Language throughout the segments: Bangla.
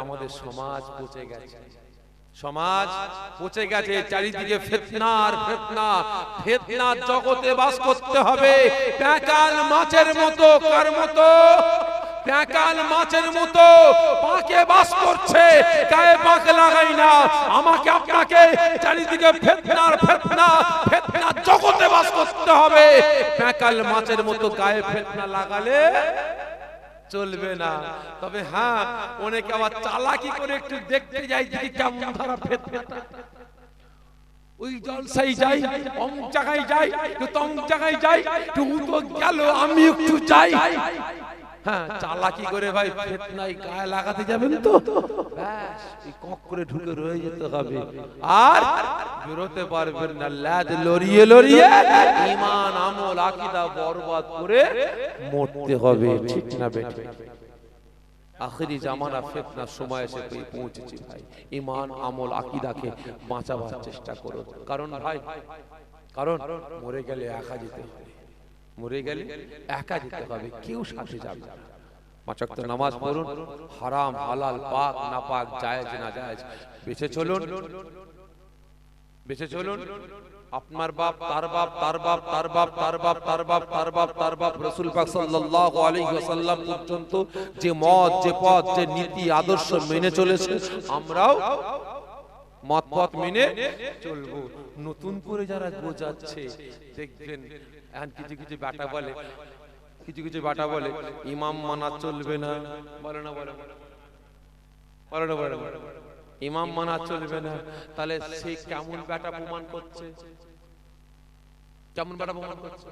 আমাদের সমাজ পচে গেছে। সমাজ পচে গেছে চারিদিকে ফেতনার ফেতনা। ফেতনার জগতে বাস করতে হবে। প্যাকাল মাছের মতো কার মতো? প্যাকাল মাছের মতো পাকে বাস করছে। গায়ে পাক লাগাই না। আমাকে আপনাকে চারিদিকে ফেতনার ফেতনা। ফেতনার জগতে বাস করতে হবে। প্যাকাল মাছের মতো গায়ে ফেতনা লাগালে চলবে না। তবে হ্যাঁ অনেকে আবার চালাকি করে একটু দেখতে যাই যদি কেমন ধারা ফেত ওই জলসাই যাই অমুক জায়গায় যাই একটু তমুক জায়গায় যাই একটু তো গেল আমি একটু যাই। হ্যাঁ চালাকি করে ভাই ফেতনাই গায়ে লাগাতে যাবেন তো? ব্যাস কক করে ঢুকে রয়ে যেতে হবে। আর বেরোতে পারবেন না ল্যাদ লড়িয়ে লড়িয়ে ইমান আমল, আকীদা বরবাদ করে মরতে হবে, ঠিক না বেটা? আখেরি জামানা ফেতনার সময় এসে পৌঁছেছি ভাই? ইমান আমল, আকীদাকে বাঁচাবার চেষ্টা করো। কারণ ভাই, কারণ মরে গেলে একা যেতে হবে। মরে গেলে একা যেতে হবে কেউ সাথে যাবে না। নামাজ পড়ুন হারাম হালাল পাক না পাক জায়েজ না জায়েজ বেঁচে চলুন। বেঁচে চলুন। আপনার বাপ তার বাপ তার বাপ তার বাপ তার বাপ তার বাপ তার বাপ তার বাপ রসুল পাক সাল্লাল্লাহু আলাইহি ওয়াসাল্লাম পর্যন্ত যে মত যে পথ যে নীতি আদর্শ মেনে চলেছে আমরাও মত পথ মেনে চলবো নতুন করে যারা বোঝাচ্ছে দেখবেন এখন কিছু কিছু বাটা বলে কিছু কিছু বাটা বলে ইমাম মানা চলবে না বলে না বলে বলে না বলে না ইমাম মানা চলবে না তাহলে সে কেমন ব্যাটা প্রমাণ করছে কেমন ব্যাটা প্রমাণ করছে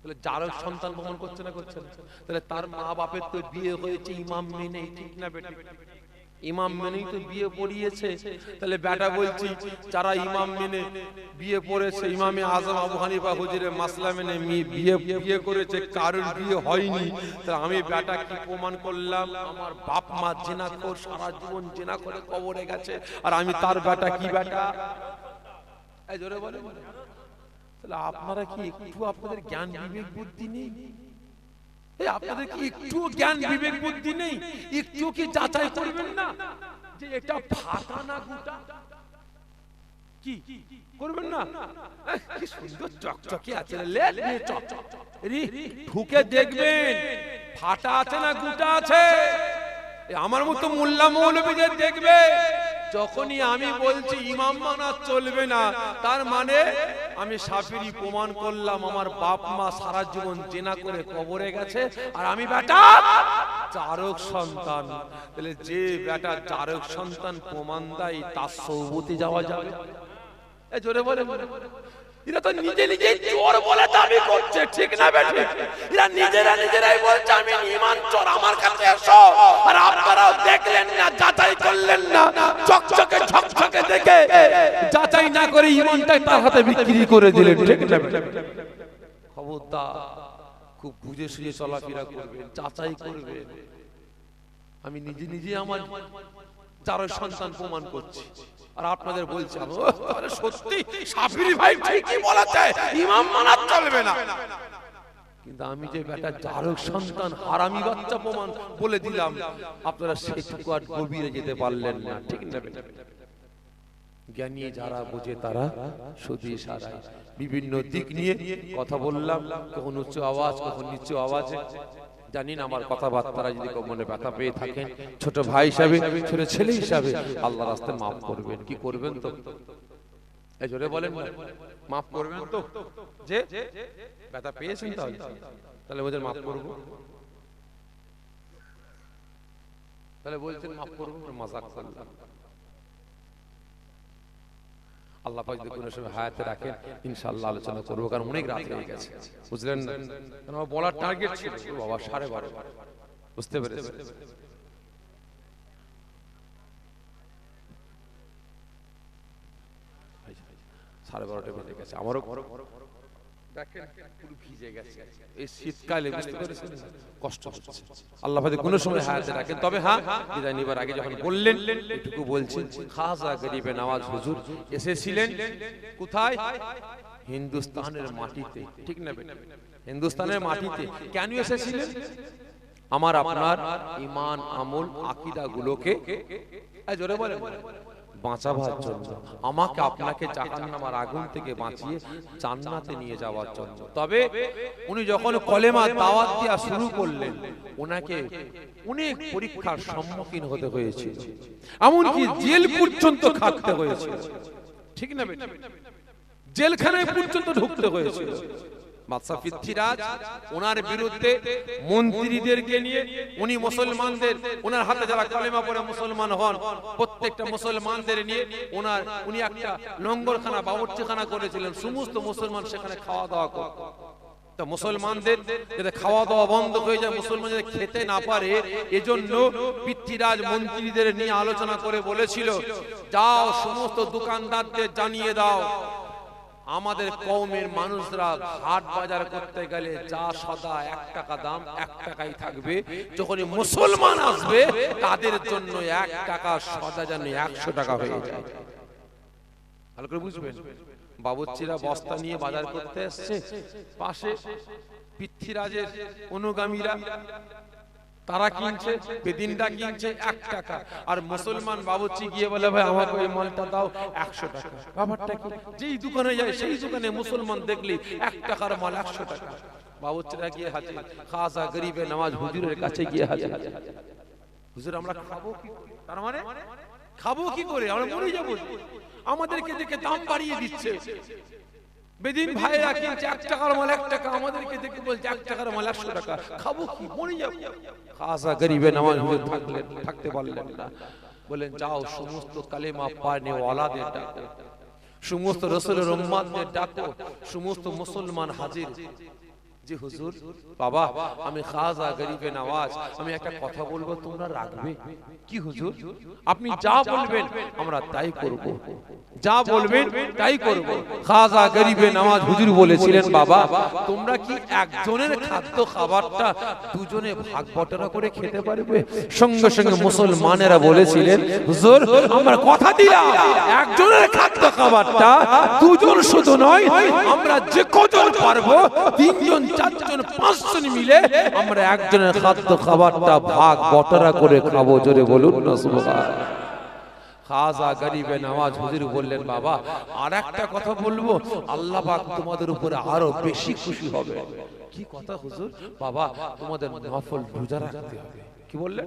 তাহলে জারক সন্তান প্রমাণ করছে না করছে না তাহলে তার মা বাপের তো বিয়ে হয়েছে ইমাম মেনে ঠিক না বেটি ইমাম মেনেই তো বিয়ে পড়িয়েছে। তাহলে বেটা বলছি, যারা ইমাম মেনে বিয়ে পড়েছে, ইমামে আজম আবু হানিফা হুজুরে মাসলা মেনে বিয়ে বিয়ে করেছে, কারোর বিয়ে হয়নি। তাহলে আমি বেটা কি প্রমাণ করলাম? আমার বাপ মা জেনা কর সারা জীবন জেনা করে কবরে গেছে। আর আমি তার বেটা কি বেটা জোরে বলে তাহলে আপনারা কি একটু আপনাদের জ্ঞান বিবেক বুদ্ধি নেই? এই আপনাদের কি একটু জ্ঞান বিবেক বুদ্ধি নেই? একটু কি যাচাই করবেন না? যে এটা ফাটা না গোটা? কি? করবেন না? কি সুন্দর চকচকে আছে রে, লে নিয়ে চক। রি, ঢুকে দেখবেন। ফাটা আছে না গোটা আছে? এ আমার মতো মোল্লা মৌলবীদের দেখবে। যখনই আমি বলছি ইমাম মানা চলবে না তার মানে আমি সাফিরি প্রমাণ করলাম, আমার বাপ মা সারা জীবন জেনা করে কবরে গেছে, আর আমি বেটা চারক সন্তান। তাহলে যে বেটা চারক সন্তান প্রমাণ দেয়, তার সৌবতি যাওয়া যাবে। জোরে বলে। এরা তো নিজে নিজে চোর বলে দাবি করছে, ঠিক না বেঠে এরা নিজেরা নিজেরাই বলছে, আমি ইমান চোর, আমার কাছে এসো। আর আপনারাও দেখলেন না, যাচাই করলেন না। চকচকে ঝকঝকে দেখে যাচাই না করে ইমানটাই তার হাতে বিক্রি করে দিলেন, ঠিক খবরদার, খুব বুঝে সুঝে চলাফেরা করবেন, যাচাই করবেন। আমি নিজে নিজে আমার চার সন্তান প্রমাণ করছি। আর আপনাদের বলছি সত্যি, সাফিরি ভাই ঠিকই বলেছে, ইমাম মানা চলবে না। কিন্তু আমি যে বেটা জারক সন্তান, হারামি বাচ্চা প্রমাণ বলে দিলাম, আপনারা সেটুকু আর গভীরে যেতে পারলেন না, ঠিক না? বেটা জ্ঞানী যারা বোঝে তারা শুধু ইশারায়। বিভিন্ন দিক নিয়ে কথা বললাম কখন উচ্চ আওয়াজ কখন নিচু আওয়াজে। জানি না আমার কথাবার্তারা যদি মনে ব্যথা পেয়ে থাকেন ছোট ভাই হিসাবে ছোট ছেলে হিসাবে আল্লাহ রাস্তায় মাফ করবেন। কি করবেন তো? এই জোরে বলেন। মাফ করবেন তো? যে? ব্যথা পেয়েছেন তাহলে? তাহলে। ওদের মাফ করব। তাহলে বলছেন মাফ করব মজাক করলাম। আল্লাহ পাক যদি কোনো সময় হায়াতে রাখেন, ইনশাআল্লাহ আলোচনা করব, কারণ অনেক রাত হয়ে গেছে। বুঝলেন? না বলার টার্গেট ছিল বাবা সাড়ে বারো বুঝতে পেরেছি সাড়ে বারোটা বেজে গেছে। আমারও দেখেন পুরো ভিজে গেছে। এই শীতকালে বুঝতে পেরেছেন? কষ্ট হচ্ছে। আল্লাহ পাক কোনো সময় হায়াতে রাখেন। তবে হ্যাঁ বিদায় নিবার আগে যখন বললেন এটুকু বলছেন খাজা গরিবে নওয়াজ হুজুর এসেছিলেন কোথায়? হিন্দুস্তানের মাটিতে। ঠিক না হিন্দুস্তানের মাটিতে। কেন এসেছিলেন? আমার আপনার ইমান আমল আকিদা গুলোকে জোরে বলে বাঁচাবার জন্য। আমাকে আপনাকে জাহান্নামার আগুন থেকে বাঁচিয়ে জান্নাতে নিয়ে যাওয়ার জন্য। তবে উনি যখন কলেমা দাওয়াত দেওয়া শুরু করলেন ওনাকে অনেক পরীক্ষার সম্মুখীন হতে হয়েছিল এমনকি জেল পর্যন্ত খাটতে হয়েছে। ঠিক না বেটা? জেলখানায় পর্যন্ত ঢুকতে হয়েছিল বাদশাহ পৃথ্বীরাজ ওনার বিরুদ্ধে মন্ত্রীদেরকে নিয়ে উনি মুসলমানদের, ওনার হাতে যারা কালেমা পড়ে মুসলমান হন, প্রত্যেকটা মুসলমানদের নিয়ে ওনার, উনি একটা লঙ্গরখানা বাবরচিখানা করেছিলেন, সমস্ত মুসলমান সেখানে খাওয়া দাওয়া করত মুসলমানদের যাতে খাওয়া দাওয়া বন্ধ হয়ে যায় মুসলমান যাতে খেতে না পারে, এজন্য পৃথ্বীরাজ মন্ত্রীদের নিয়ে আলোচনা করে বলেছিল, যাও সমস্ত দোকানদারদের জানিয়ে দাও আমাদের কওমের মানুষরা হাট বাজার করতে গেলে যা সদা এক টাকা দাম এক টাকাই থাকবে। যখনই মুসলমান আসবে তাদের জন্য এক টাকা সদা যেন একশো টাকা হয়ে যায়। ভালো করে বুঝবেন? বাবুচ্চিরা বস্তা নিয়ে বাজার করতে এসছে। পাশে পৃথ্বীরাজের অনুগামীরা তারা কিনছে বেদিনটা কিনছে এক টাকা। আর মুসলমান বাবুচি গিয়ে বলে, ভাই, আমাকে ওই মালটা দাও, একশো টাকা। ব্যাপারটা কি? যেই দোকানে যায় সেই দোকানে মুসলমান দেখলি এক টাকার মাল একশো টাকা। বাবুচিরা গিয়ে হাজির। খাসা গরিবে নামাজ হুজুরের কাছে গিয়ে হাজির। হুজুর, আমরা খাব কি? তার মানে? খাব কি করে? আমরা মরে যাব। আমাদেরকে দেখে দাম বাড়িয়ে দিচ্ছে। বেদিন ভাইরা কিনছে এক টাকার মাল এক টাকা আমাদেরকে দেখে বলছে এক টাকার মাল একশো টাকা। খাব কি? মরে যাব খাসা গরিবে নামাজ হয়ে থাকলেন থাকতে পারলেন না। বলেন যাও সমস্ত কালেমা পানে ওয়ালাদের ডাকো। সমস্ত রসুলের উম্মাদদের ডাকো। সমস্ত মুসলমান হাজির। জি হুজুর, বাবা, আমি খাজা গরিবে নওয়াজ আমি একটা কথা বলব, তোমরা রাখবে কি হুজুর? আপনি যা বলবেন, আমরা তাই করব। যা বলবেন, তাই করব। খাজা গরিবে নওয়াজ হুজুর বলেছিলেন, বাবা, তোমরা কি একজনের খাদ্য খাবারটা দুজনে ভাগ বটরা করে খেতে পারবে? সঙ্গে সঙ্গে মুসলমানেরা বলেছিলেন, হুজুর, আমরা কথা দিলাম, একজনের খাদ্য খাবারটা দুজন শুধু নয়, আমরা যে কজন পারব, তিনজন চারজন, পাঁচজন মিলে আমরা একজনের খাদ্য খাবারটা ভাগ বটরা করে খাব। জোরে বলুন না, সুবহান। খাজা গরিবে নামাজ হুজুর বললেন, বাবা আর একটা কথা বলব, আল্লাহ পাক তোমাদের উপরে আরও বেশি খুশি হবে। কি কথা হুজুর? বাবা, তোমাদের নফল রোজা রাখতে হবে। কি বললেন?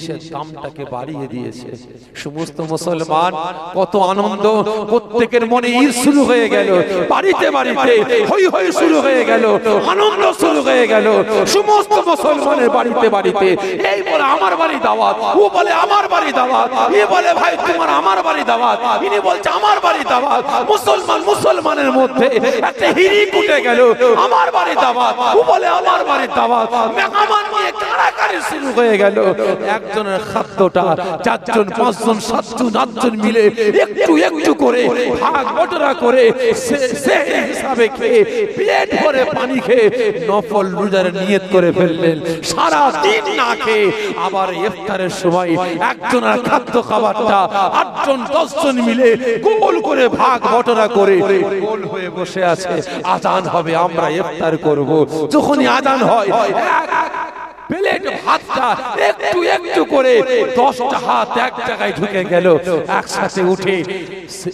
জিনিসের দামটাকে বাড়িয়ে দিয়েছে। সমস্ত মুসলমান কত আনন্দ প্রত্যেকের মনে ঈদ শুরু হয়ে গেল। বাড়িতে বাড়িতে হই হই শুরু হয়ে গেল। আনন্দ শুরু হয়ে গেল। সমস্ত মুসলমানের বাড়িতে বাড়িতে। এই বলে আমার বাড়ি দাওয়াত ও বলে আমার বাড়ি দাওয়াত এ বলে ভাই তোমার আমার বাড়ি দাওয়াত ইনি বলছে আমার বাড়ি দাওয়াত। মুসলমান মুসলমানের মধ্যে একটা হিরি কুটে গেল। আমার বাড়ি দাওয়াত ও বলে আমার বাড়ি দাওয়াত। মেহমান পানি খেয়ে নফল নিয়ত করে ফেললেন। সারা দিন না খেয়ে আবার ইফতারের সময় একজনের খাদ্য খাবারটা আটজন, দশজন মিলে গোল করে ভাগ বটরা করে হয়ে বসে আছে। আজান হবে, আমরা ইফতার করব। যখনই আজান হয়, এক প্লেট ভাতটা একটু একটু করে দশটা হাত এক জায়গায় ঢুকে গেল। একসাথে উঠে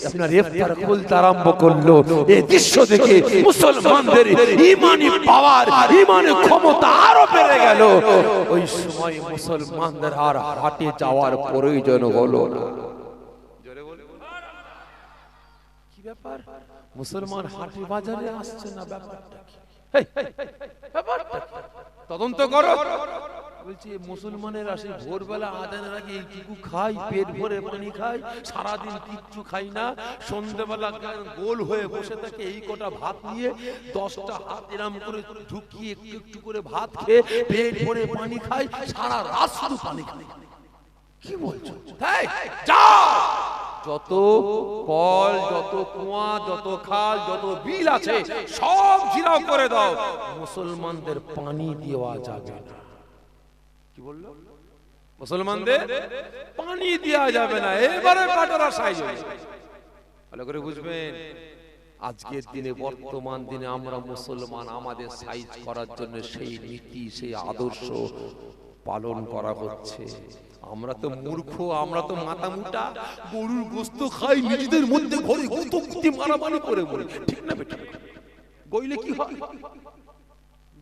আপনার খুলতে আরম্ভ করল। এই দৃশ্য দেখে মুসলমানদের ইমানি পাওয়ার, ইমানি ক্ষমতা আরও বেড়ে গেল। ওই সময় মুসলমানদের আর হাটে যাওয়ার প্রয়োজন হলো না। কি ব্যাপার? মুসলমান হাটে বাজারে আসছে না ব্যাপারটা ব্যাপারটা? তদন্ত করো। বলছি মুসলমানের আসে ভোরবেলা আজানের আগে এইটুকু খাই পেট ভরে পানি খাই সারাদিন কিচ্ছু খাই না? সন্ধ্যেবেলা গোল হয়ে বসে থাকে এই কটা ভাত নিয়ে দশটা হাত এরাম করে ঢুকিয়ে একটু একটু করে ভাত খেয়ে পেট ভরে পানি খাই সারা রাত শুধু পানি খাই কি বলছো? তাই যাও! যত কল যত কুয়া, যত খাল, যত বিল আছে, সব ঘিরাও করে দাও। মুসলমানদের পানি দেওয়া যাবে না। কি বলল? মুসলমানদের পানি দেওয়া যাবে না। এবারে কাটারা সাইজ ভালো করে বুঝবেন, আজকের দিনে, বর্তমান দিনে আমরা মুসলমান, আমাদের সাইজ করার জন্য সেই নীতি, সেই আদর্শ পালন করা হচ্ছে। আমরা তো মূর্খ আমরা তো মাথা মুটা গরুর গোস্ত খাই নিজেদের মধ্যে ঘরে কুতি মারামারি করে বলে। ঠিক না বেটা? গইলে কি হয়?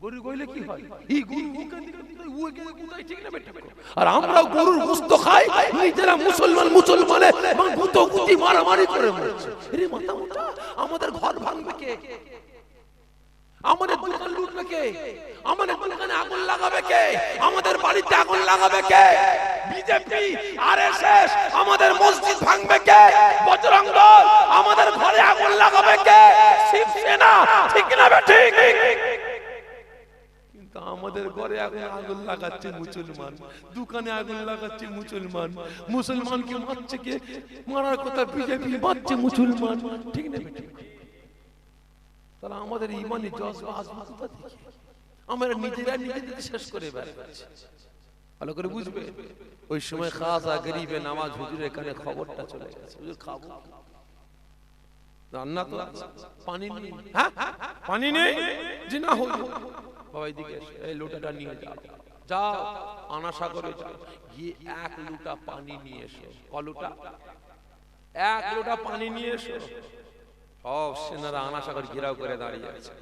গরু গইলে কি হয়? এই গরু ঠিক না বেটা? আর আমরা গরুর গোস্ত খাই নিজেরা মুসলমান মুসলমানে গুতো গুতি মারামারি করে মরছে। আরে মাথা মুটা আমাদের ঘর ভাঙবে কে? আমাদের দোকান লুটবে কে? আমাদের দোকানে আগুন লাগাবে কে? আমাদের বাড়িতে আগুন লাগাবে কে? বিজেপি আরএসএস আমাদের মসজিদ ভাঙবে কে? বজরং দল আমাদের ঘরে আগুন লাগাবে কে? শিবসেনা ঠিক না ঠিক? কিন্তু আমাদের ঘরে এখন আগুন লাগাচ্ছে মুসলমান। দোকানে আগুন লাগাচ্ছে মুসলমান। মুসলমান মুসলমানকে মারছে কে? মারার কথা বিজেপি মারছে মুসলমান। ঠিক না ঠিক? তাহলে আমাদের ইমানি জজবা আমরা নিজেরা নিজেদের শেষ করে বেড়াচ্ছি। ভালো করে বুঝবে? ওই সময় গরিবে নামাজ হুজুরের কানে খবরটা চলে গেছে। হুজুর খাব। রান্না তো পানি নেই। হ্যাঁ? পানি নেই? জি না হই বাবা এদিকে এই লোটাটা নিয়ে যাও। যাও। আনা সাগরে যাও। গিয়ে এক লোটা পানি নিয়ে এসো। ক লোটা এক লোটা পানি নিয়ে এসো। সব সেনারা আনাসাগর ঘেরাও করে দাঁড়িয়ে আছে।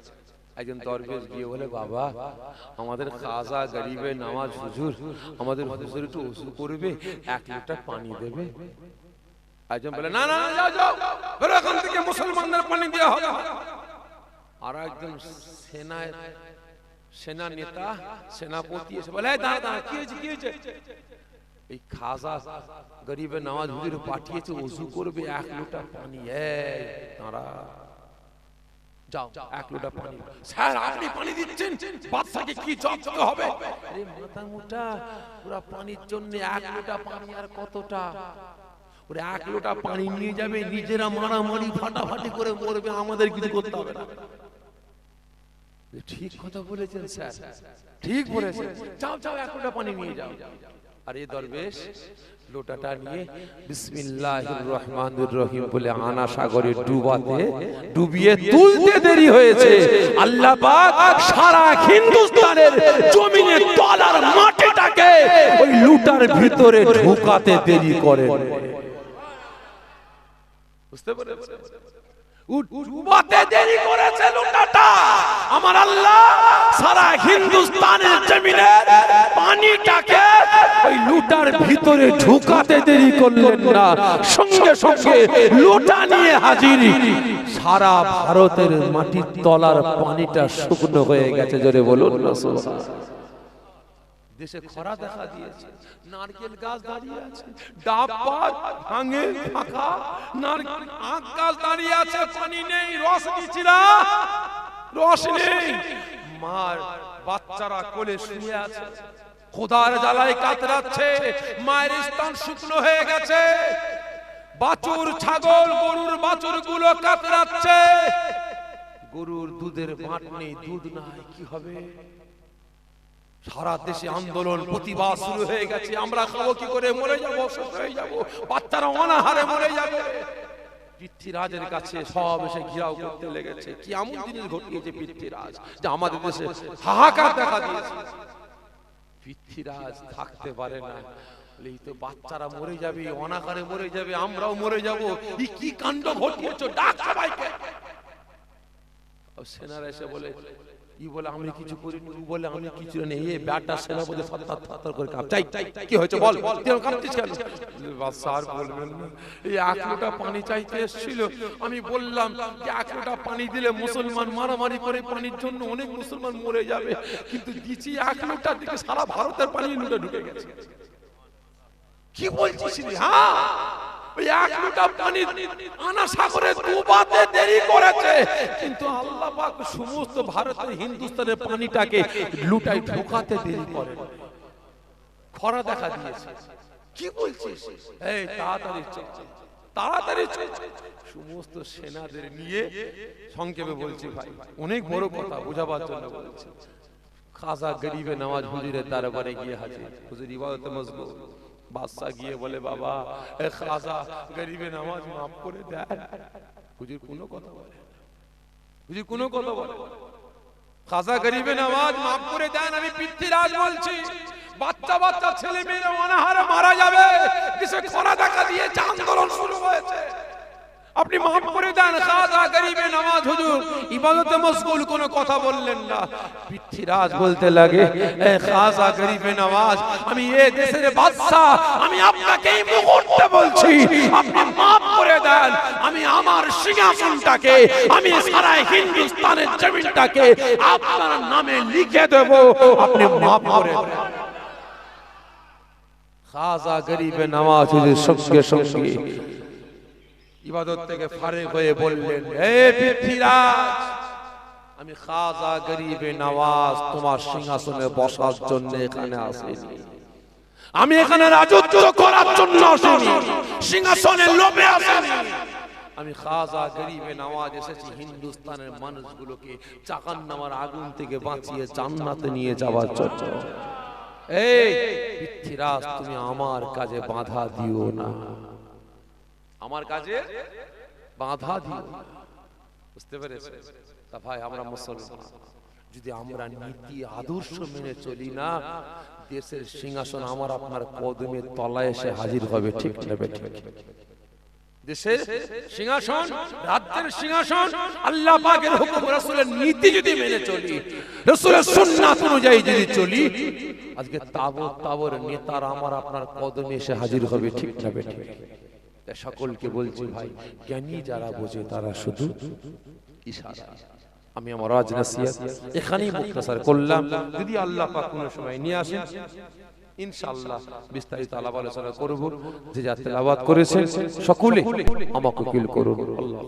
একজন দরবেশ গিয়ে বলে বাবা আমাদের খাজা গরিবে নামাজ হুজুর আমাদের হুজুর একটু ওষুধ করবে এক লিটার পানি দেবে। একজন বলে না না, যাও যাও বেরো এখান থেকে মুসলমানদের পানি দেওয়া হবে। আর একজন সেনায় সেনা নেতা সেনাপতি এসে বলে দাঁড়া দাঁড়া কি হয়েছে কি হয়েছে? এই খাজা গরিবের নামাজ হুজুর পাঠিয়েছে ওযু করবে, এক লোটা পানি, এই দাঁড়া। যাও, এক লোটা পানি। স্যার, আপনি পানি দিচ্ছেন? কি হবে? আরে মাথা মোটা, পুরা পানির জন্য এক লোটা পানি আর কতটা? ওরা এক লোটা পানি নিয়ে যাবে, নিজেরা মারামারি ফাটাফাটি করে মরবে, আমাদের কিছু করতে হবে না। ঠিক কথা বলেছেন, স্যার। ঠিক বলেছেন। যাও যাও, এক লোটা পানি নিয়ে যাও। আর এই দরবেশ লোটাটা নিয়ে বিসমিল্লাহির রহমানির রহিম বলে আনা সাগরে ডুবাতে ডুবিয়ে তুলতে দেরি হয়েছে। আল্লাহ পাক সারা হিন্দুস্তানের জমিনে তলার মাটিটাকে ওই লুটার ভিতরে দেরি বুঝতে পেরেছেন? দেরি করেছে আমার আল্লাহ সারা হিন্দুস্তানের জমিনে পানিটাকে ওই লুটার ভিতরে ঢুকাতে দেরি করলেন না। সঙ্গে সঙ্গে লুটা নিয়ে হাজির। সারা ভারতের মাটির তলার পানিটা শুকনো হয়ে গেছে, জোরে বলুন না দেশে খরা দেখা দিয়েছে, নারকেল গাছ দাঁড়িয়ে আছে, ডাব পাত ভাঙে, ফাঁকা, নারকেল আখ গাছ দাঁড়িয়ে আছে, পানি নেই, রস রস নেই। মার বাচ্চারা কোলে শুয়ে আছে। খোদার জ্বালায় কাতরাচ্ছে, মায়ের স্থান শুকনো হয়ে গেছে। বাছুর, ছাগল, গরুর বাছুরগুলো কাতরাচ্ছে। গরুর দুধের ভাট নেই, দুধ নাই, কি হবে? সারা দেশে আন্দোলন, প্রতিবাদ শুরু হয়ে গেছে। আমরা খাব কি করে? মরে যাব শেষ হয়ে যাব, বাচ্চারা অনাহারে মরে যাবে। পৃথ্বীরাজের কাছে সব এসে ঘিরাও করতে লেগেছে। কি এমন জিনিস ঘটিয়েছে পৃথ্বীরাজ, যে আমাদের দেশে হাহাকার দেখা দিয়েছে? পৃথ্বীরাজ থাকতে পারে না। এই তো বাচ্চারা মরে যাবে অনাকারে মরে যাবে আমরাও মরে যাব। ই কি কাণ্ড ঘটিয়েছো? ডাক সবাইকে। সেনারা এসে বলে ই বলে আমি কিছু করিনি ও বলে আমি কিছু নেই এই ব্যাটা সেনাপতি সত্তর সত্তর করে কাঁপচাই কি হয়েছে বল? তুই এরকম কেন? বাদশা বলবেন এই এক লোটা পানি চাইতে এসেছিল। আমি বললাম যে এক লোটা পানি দিলে মুসলমান মারামারি করে পানির জন্য অনেক মুসলমান মরে যাবে। কিন্তু দিচ্ছি এক লোটা দিকে সারা ভারতের পানি লুটে ঢুকে গেছে। কি বলছিস হ্যাঁ। সমস্ত হিন্দুস্তানের তাড়াতাড়ি তাড়াতাড়ি সমস্ত সেনাদের নিয়ে সংক্ষেপে বলছি ভাই, অনেক বড় কথা বোঝাবার জন্য বলছি। খাজা গরিবে নামাজ হুজুরের দরবারে গিয়ে হাজির। হুজুর ইবাদতে মজবুত। বাদশা গিয়ে বলে, বাবা, এ খাজা, গরিবে নামাজ মাফ করে দেয় হুজুর কোনো কথা বলে হুজুর কোনো কথা বলে খাজা, গরিবে নামাজ মাফ করে দেন, আমি পৃথ্বীরাজ বলছি। বাচ্চা বাচ্চা, ছেলে, মেয়েরা অনাহারে মারা যাবে। কিসে খরা দেখা দিয়েছে আন্দোলন শুরু হয়েছে। আপনি মাফ করে দেন, খাজা, গরিবে নামাজ, হুজুর। ইবাদতে মশগুল কোনো কথা বললেন না। পৃথ্বীরাজ বলতে লাগে খাজা গরিবে নামাজ আমি এ দেশের বাদশা আমি আপনাকে এই মুহূর্তে বলছি, আপনি মাফ করে দেন, আমি আমার সিংহাসনটাকে, আমি সারা হিন্দুস্তানের জমিনটাকে আপনার নামে লিখে দেব, আপনি মাফ করে দেন। খাজা গরিবে নামাজ হুজুর সঙ্গে সঙ্গে ইবাদত থেকে ফারেক হয়ে বললেন হে পৃথ্বীরাজ আমি খাজা গরিবে নওয়াজ তোমার সিংহাসনে বসার জন্য এখানে আসিনি। আমি এখানে রাজত্ব করার জন্য আসিনি। সিংহাসনের লোভে আসিনি। আমি খাজা গরিবে নওয়াজ এসেছি হিন্দুস্তানের মানুষগুলোকে চাকান নামার আগুন থেকে বাঁচিয়ে জান্নাতে নিয়ে যাওয়ার জন্য। এই পৃথ্বীরাজ, তুমি আমার কাজে বাধা দিও না। আমার কাজে বাধা দিও। বুঝতে পেরেছে তা ভাই আমরা মুসলমান। যদি আমরা নীতি আদর্শ মেনে চলি না দেশের সিংহাসন আমার আপনার কদমের তলায় এসে হাজির হবে ঠিক নেবে ঠিক দেশের সিংহাসন রাজ্যের সিংহাসন আল্লাহ পাকের হুকুম রাসূলের নীতি যদি মেনে চলি রাসূলের সুন্নাত অনুযায়ী যদি চলি আজকে তাবর তাবর নেতার আমার আপনার কদমে এসে হাজির হবে ঠিক নেবে ঠিক সকলকে বলছি ভাই জ্ঞানী যারা বোঝে তারা শুধু ইশারা। আমি আমার রাজ নাসিয়াত এখানেই মুখতাসার করলাম। যদি আল্লাহ পাক কোনো সময় নিয়ে আসেন, ইনশাআল্লাহ বিস্তারিত আলাপ আলোচনা করব, যে যা তেলাওয়াত করেছেন, সকলে আমাকে কিল করুন। আল্লাহ